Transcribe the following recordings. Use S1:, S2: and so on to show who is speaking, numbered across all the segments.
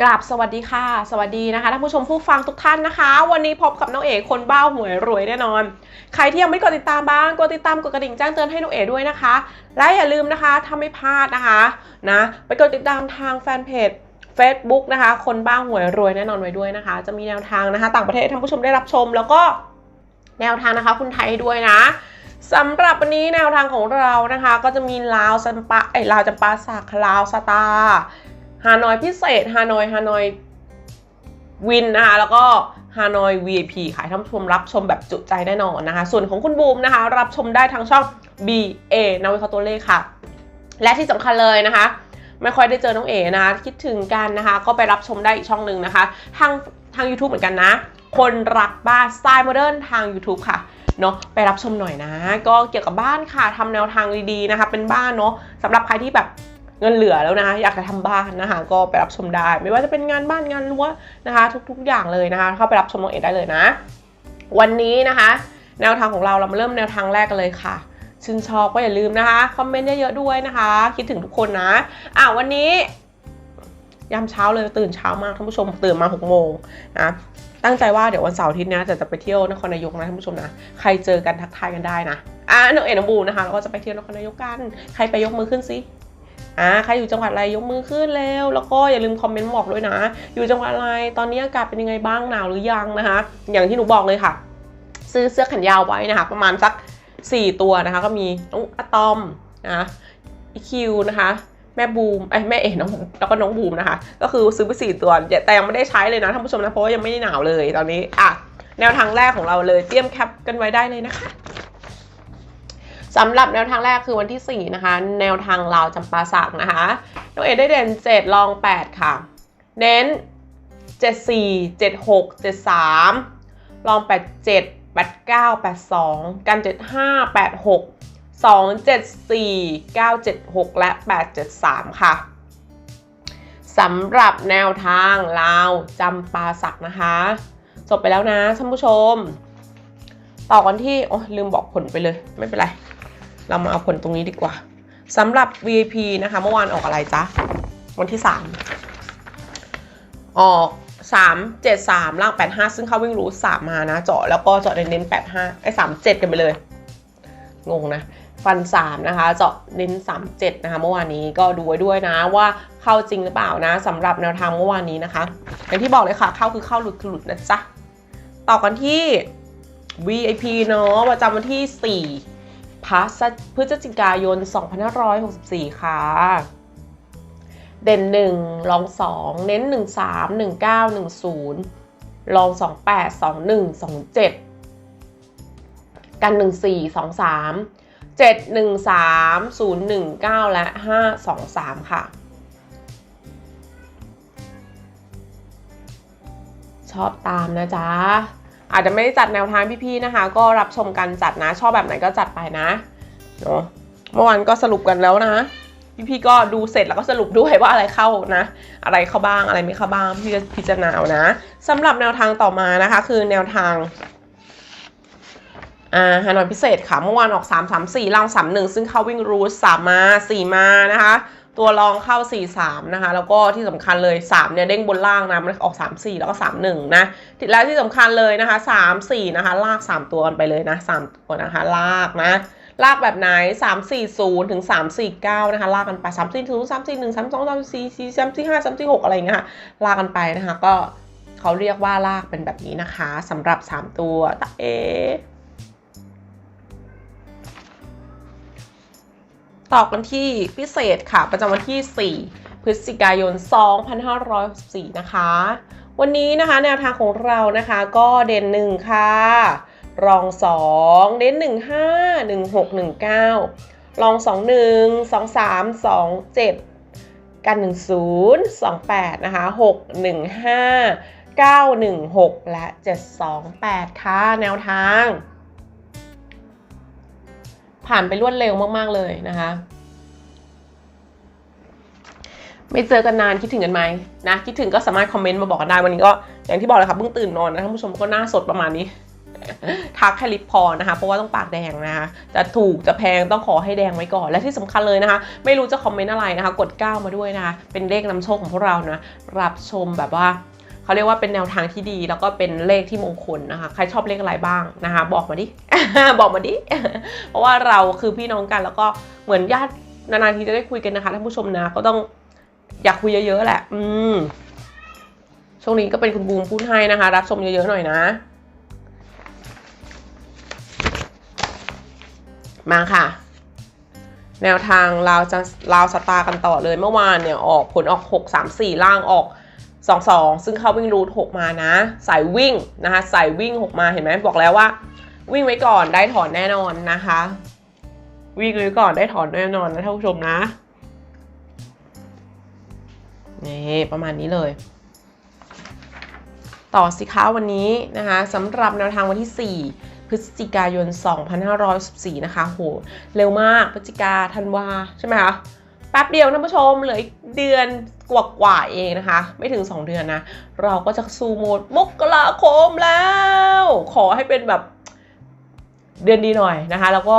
S1: กราบสวัสดีค่ะ สวัสดีนะคะท่านผู้ชมผู้ฟังทุกท่านนะคะ วันนี้พบกับน้องเอ๋คนบ้าหวยรวยแน่นอน ใครที่ยังไม่กดติดตามบ้างกดติดตามกดกระดิ่งแจ้งเตือนให้น้องเอ๋ด้วยนะคะ และอย่าลืมนะคะถ้าไม่พลาดนะคะนะไปกดติดตามทางแฟนเพจ Facebook นะคะ คนบ้าหวยรวยแน่นอนไว้ด้วยนะคะ จะมีแนวทางนะคะ ต่างประเทศท่านผู้ชมได้รับชม แล้วก็แนวทางนะคะคุณไทยด้วยนะสำหรับวันนี้แนวทางของเรานะคะ ก็จะมีลาวซัมปะไอลาวจำปาสักลาวสตา ฮานอยพิเศษฮานอยฮานอยวินนะคะแล้วก็ฮานอย VIP ขายท่านชมรับชมแบบจุใจแน่นอนนะคะ ส่วนของคุณบูมนะคะ รับชมได้ทางช่อง BA นาวิเคราะห์ตัวเลขค่ะ และที่สำคัญเลยนะคะ ไม่ค่อยได้เจอน้องเอ๋นะคะ คิดถึงกันนะคะ ก็ไปรับชมได้อีกช่องหนึ่งนะคะ ทางทาง YouTube เหมือนกันนะ คนรักบ้านสไตล์โมเดิร์นทาง YouTube ค่ะเนาะไปรับชมหน่อยนะ ก็เกี่ยวกับบ้านค่ะทำแนวทางดีๆนะคะ เป็นบ้านเนาะสำหรับใครที่แบบ เงินเหลือแล้วนะคะอยากจะทำบ้านนะคะ ก็ไปรับชมได้ ไม่ว่าจะเป็นงานบ้านงานรั้วนะคะ ทุกๆอย่างเลยนะคะ เข้าไปรับชมน้องเอ๋ได้เลยนะ วันนี้นะคะ แนวทางของเราเรามาเริ่มแนวทางแรกกันเลยค่ะชื่นชอบก็อย่าลืมนะคะคอมเมนต์เยอะๆด้วยนะคะ คิดถึงทุกคนนะอะวันนี้ยามเช้าเลยตื่นเช้ามากท่านผู้ชมตื่นมา6โมงนะตั้งใจว่าเดี๋ยววันเสาร์อาทิตย์นี้จะจะไปเที่ยวนครนายกนะท่านผู้ชมนะใครเจอกันทักทายกันได้นะอะน้องเอ๋น้องบูนะคะเราก็จะไปเที่ยวนครนายกกัน ใครไปยกมือขึ้นสิ อ่าใครอยู่จังหวัดอะไรยกมือขึ้นเร็ว แล้วก็อย่าลืมคอมเมนต์บอกด้วยนะ อยู่จังหวัดอะไรตอนนี้อากาศเป็นยังไงบ้างหนาวหรือยังนะคะ อย่างที่หนูบอกเลยค่ะ ซื้อเสื้อแขนยาวไว้นะคะ ประมาณสัก 4 ตัวนะคะ ก็มีน้องอะตอมนะอีคิวนะคะแม่บูมไอ้แม่เอ๋น้องแล้วก็น้องบูมนะคะ ก็คือซื้อไปสี่ตัวแต่ยังไม่ได้ใช้เลยนะท่านผู้ชมนะเพราะว่ายังไม่ได้หนาวเลยตอนนี้อะแนวทางแรกของเราเลยเตรียมแคปกันไว้ได้เลยนะคะ สำหรับแนวทางแรกคือวันที่ 4 นะคะ แนวทางลาวจำปาสักนะคะน้องเอได้เด่น 7 ลอง 8 ค่ะ เน้น 74 76 73 ลอง 87 89 82 กัน 75 86 274 976 และ 873 ค่ะสำหรับแนวทางลาวจำปาสักนะคะ จบไปแล้วนะท่านผู้ชม ต่อกันที่ โอ้ลืมบอกผลไปเลย ไม่เป็นไร เรามาเอาผลตรงนี้ดีกว่าสำหรับ VIP นะคะ เมื่อวานออกอะไรจ๊ะ วันที่ 3 ออก 3 7 3 ล่าง 85 ซึ่งเขาวิ่งรู้3มานะ เจาะแล้วก็เจาะเน้นๆ85ไอ้37 กันไปเลย งงนะ ฟัน 3 นะคะ เจาะเน้น37 นะคะ เมื่อวานนี้ก็ดูไว้ด้วยนะว่าเข้าจริงหรือเปล่านะสำหรับแนวทางเมื่อวานนี้นะคะ อย่างที่บอกเลยค่ะ เข้าคือเข้าหลุดคือหลุดนะจ๊ะ ต่อกันที่ VIP เนาะประจำวันที่ 4 พพฤศจิกายน 2564 ค่ะ เด่น1ลอง 2 เน้น 1 3 1 9 1 0ลอง 28 21 27 กัน 1 4 2 3 7 1 3 0 1 9 และ 5 2 3 ค่ะ ชอบตามนะจ๊ะ อาจจะไม่ได้จัดแนวทางพี่ๆนะคะ ก็รับชมกันจัดนะ ชอบแบบไหนก็จัดไปนะเนาะเมื่อวานก็สรุปกันแล้วนะพี่ๆก็ดูเสร็จแล้วก็สรุปด้วยว่าอะไรเข้านะ อะไรเข้าบ้างอะไรไม่เข้าบ้างพี่จะพิจารณาเอานะสำหรับแนวทางต่อมานะคะ คือแนวทางอ่าฮานอยพิเศษค่ะเมื่อวานออก 3 3 4ล่าง3 1 ซึ่งเข้าวิ่งรูท3มา 4 มานะคะ ตัวรองเข้า 4 3 นะคะ แล้วก็ที่สำคัญเลย 3 เนี่ยเด้งบนล่างนะมันออก 3 4 แล้วก็ 3 1 นะแล้วที่สำคัญเลยนะคะ 3 4 นะคะ ลาก 3 ตัวกันไปเลยนะ3ตัวนะคะ ลากนะ ลากแบบไหน 3 4 0 ถึง 3 4 9 นะคะ ลากกันไป 3 4 0 3 4 1 3 2 3 4 4 3 4 5 3 4 6 อะไรอย่างเงี้ยค่ะ ลากกันไปนะคะ ก็เขาเรียกว่าลากเป็นแบบนี้นะคะสำหรับ 3 ตัวตะเอ ต่อกันที่พิเศษค่ะ ประจำวันที่ 4 พฤศจิกายน 2564 นะคะ วันนี้นะคะแนวทางของเรานะคะก็เด่น1ค่ะ รอง 2 เด่น 1 5 1 6 1 9 รอง 2 1 2 3 2 7 กัน 1 0 2 8 นะคะ 6 1 5 9 1 6 และ 7 2 8 ค่ะ แนวทาง ผ่านไปรวดเร็วมากๆเลยนะคะ ไม่เจอกันนานคิดถึงกันไหมนะคิดถึงก็สามารถคอมเมนต์มาบอกกันได้วันนี้ก็อย่างที่บอกเลยค่ะเพิ่งตื่นนอนนะท่านผู้ชมก็หน้าสดประมาณนี้ทักแค่ลิปพอนะคะ เพราะว่าต้องปากแดงนะคะ จะถูกจะแพงต้องขอให้แดงไว้ก่อน และที่สำคัญเลยนะคะ ไม่รู้จะคอมเมนต์อะไรนะคะ กด 9 มาด้วยนะคะ เป็นเลขนำโชคของพวกเรานะ รับชมแบบว่า เขาเรียกว่าเป็นแนวทางที่ดี แล้วก็เป็นเลขที่มงคลนะคะ ใครชอบเลขอะไรบ้างนะคะ บอกมาดิ บอกมาดิ เพราะว่าเราคือพี่น้องกันแล้วก็เหมือนญาตินานๆทีจะได้คุยกันนะคะท่านผู้ชมนะก็ต้องอยากคุยเยอะๆแหละ อืมช่วงนี้ก็เป็นคุณบูมพูดให้นะคะ รับชมเยอะๆหน่อยนะ มาค่ะ แนวทางเราจะเราสตาร์กันต่อเลยเมื่อวานเนี่ยออกผลออก 6 3 4 ล่างออก 2 2 ซึ่งเข้าวิ่งรูท6มานะ สายวิ่งนะคะสายวิ่ง 6 มาเห็นไหมบอกแล้วว่า วิ่งไว้ก่อนได้ถอนแน่นอนนะคะ วิ่งไว้ก่อนได้ถอนแน่นอนนะท่านผู้ชมนะนี่ประมาณนี้เลย ต่อสิคะวันนี้นะคะสำหรับแนวทางวันที่ 4 พฤศจิกายน 2514 นะคะโหเร็วมากพฤศจิกาธันวาใช่ไหมคะแป๊บเดียวท่านผู้ชมเหลืออีกเดือน กว่าๆเองนะคะ ไม่ถึง 2 เดือนนะ เราก็จะสู่โหมดมกราคมแล้ว ขอให้เป็นแบบเดือนดีหน่อยนะคะ แล้วก็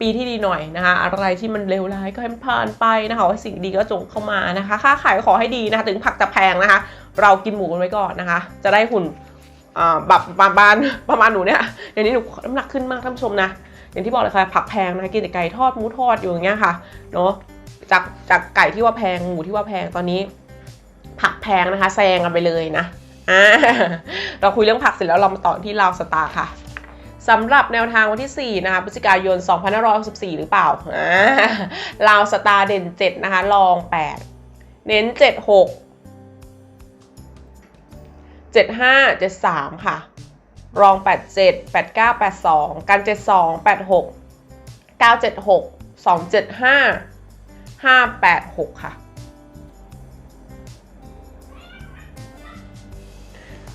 S1: ปีที่ดีหน่อยนะคะ อะไรที่มันเลวร้ายก็ให้มันผ่านไปนะคะให้สิ่งดีก็จงเข้ามานะคะ ค่าขายขอให้ดีนะคะ ถึงผักจะแพงนะคะ เรากินหมูกันไว้ก่อนนะคะ จะได้หุ่นแบบประมาณประมาณหนูเนี่ยเดี๋ยวนี้หนูน้ำหนักขึ้นมากท่านผู้ชมนะ อย่างที่บอกเลยค่ะผักแพงนะกินแต่ไก่ทอดหมูทอดอยู่อย่างเงี้ยค่ะเนาะ จากจากไก่ที่ว่าแพงหมูที่ว่าแพงตอนนี้ ผักแพงนะคะ แซงกันไปเลยนะอ่าเราคุยเรื่องผักเสร็จแล้วเรามาต่อที่ลาวสตาร์ค่ะสำหรับแนวทางวันที่ 4 นะคะพฤศจิกายน 2564 หรือเปล่าอ่าลาวสตาร์เด่น 7 นะคะรอง 8 เน้น 7 6 75 73 ค่ะ รอง 87 89 82 กัน 72 86 976 275 586 ค่ะ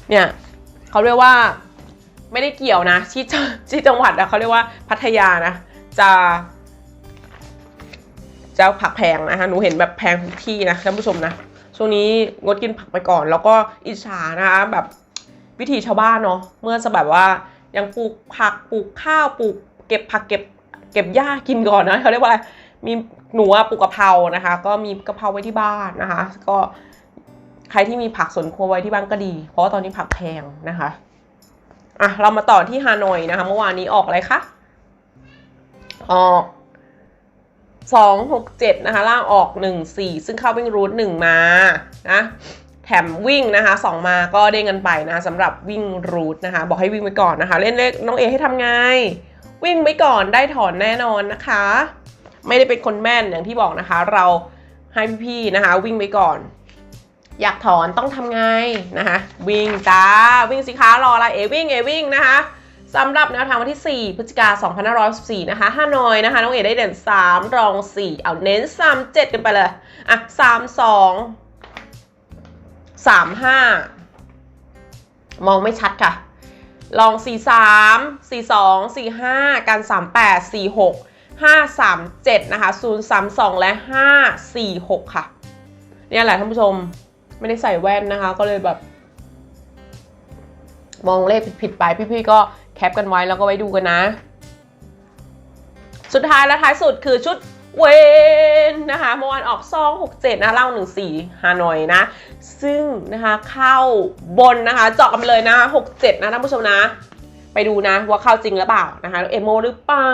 S1: เนี่ยเขาเรียกว่าไม่ได้เกี่ยวนะที่จังที่จังหวัดอะเขาเรียกว่าพัทยานะ จะจะผักแพงนะคะหนูเห็นแบบแพงทุกที่นะท่านผู้ชมนะช่วงนี้งดกินผักไปก่อน แล้วก็อิจฉานะคะแบบวิถีชาวบ้านเนาะเมื่อจะแบบว่ายังปลูกผักปลูกข้าวปลูก เก็บผักเก็บเก็บหญ้ากินก่อนนะเขาเรียกว่าอะไร มีหนูปลูกกะเพรานะคะ ก็มีกะเพราไว้ที่บ้านนะคะ ก็ใครที่มีผักสวนครัวไว้ที่บ้านก็ดี เพราะว่าตอนนี้ผักแพงนะคะอะเรามาต่อที่ฮานอยนะคะ เมื่อวานนี้ออกอะไรคะออกสองหกเจ็ดนะคะ ล่างออกหนึ่งสี่ซึ่งเข้าวิ่งรูทหนึ่งมานะแถมวิ่งนะคะสองมาก็เด้งกันไปนะสำหรับวิ่งรูทนะคะ บอกให้วิ่งไว้ก่อนนะคะ เล่นเลขน้องเอให้ทำไง วิ่งไว้ก่อนได้ถอนแน่นอนนะคะ ไม่ได้เป็นคนแม่นอย่างที่บอกนะคะ เราให้พี่ๆนะคะ วิ่งไว้ก่อน อยากถอนต้องทำไงนะคะ วิ่งจ้าวิ่งสิคะรออะไรเอวิ่งเอวิ่งนะคะสำหรับแนวทางวันที่ 4พฤศจิกา2514นะคะฮานอยนะคะ น้องเอได้เด่น 3 รอง 4 เอาเน้น 3 7 กันไปเลย อะ 3 2 3 5 มองไม่ชัดค่ะ ลอง 4 3 4 2 4 5การ3 8 4 6 5 3 7 นะคะ 0 3 2 และ 5 4 6 ค่ะ เนี่ยแหละท่านผู้ชมไม่ได้ใส่แว่นนะคะ ก็เลยแบบ มองเลขผิดๆไปพี่ๆก็แคปกันไว้แล้วก็ไว้ดูกันนะ สุดท้ายและท้ายสุดคือชุดเวนนะคะเมื่อวานออกซอง67 นะเล่า 14ฮานอยนะ ซึ่งนะคะเข้าบนนะคะเจาะกันไปเลยนะ67 นะท่านผู้ชมนะ ไปดูนะว่าเข้าจริงหรือเปล่านะคะเอโมหรือเปล่า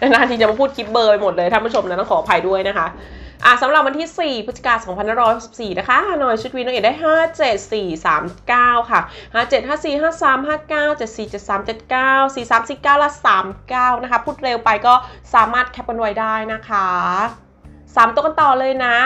S1: นานๆทีจะมาพูดคลิปเบอร์ไปหมดเลยท่านผู้ชมนะต้องขออภัยด้วยนะคะอะสำหรับวันที่ 4พฤศจิกายน2564 นะคะฮานอยชุดวีน้องเอกได้ 5 7 4 3 9 ค่ะ 5 7 5 4 5 3 5 9 7 4 7 3 7 9 4 3 4 9 และ 39 นะคะ พูดเร็วไปก็สามารถแคปกันไว้ได้นะคะ3ตัวกันต่อเลยนะ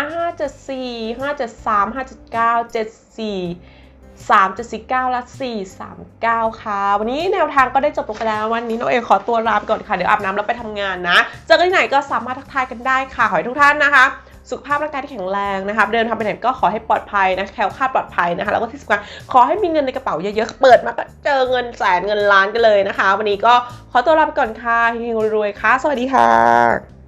S1: 574 573 579 74 3.49 และ 4 3 9 ค่ะ วันนี้แนวทางก็ได้จบลงไปแล้ววันนี้น้องเอขอตัวลาไปก่อนค่ะ เดี๋ยวอาบน้ำแล้วไปทำงานนะ เจอกันที่ไหนก็สามารถทักทายกันได้ค่ะ ขอให้ทุกท่านนะคะ สุขภาพร่างกายที่แข็งแรงนะคะเดินทางไปไหนก็ขอให้ปลอดภัยนะแคล้วคลาดปลอดภัยนะคะ แล้วก็ที่สำคัญขอให้มีเงินในกระเป๋าเยอะๆ เปิดมาก็เจอเงินแสนเงินล้านกันเลยนะคะ วันนี้ก็ขอตัวลาไปก่อนค่ะเฮงรวยๆค่ะ สวัสดีค่ะ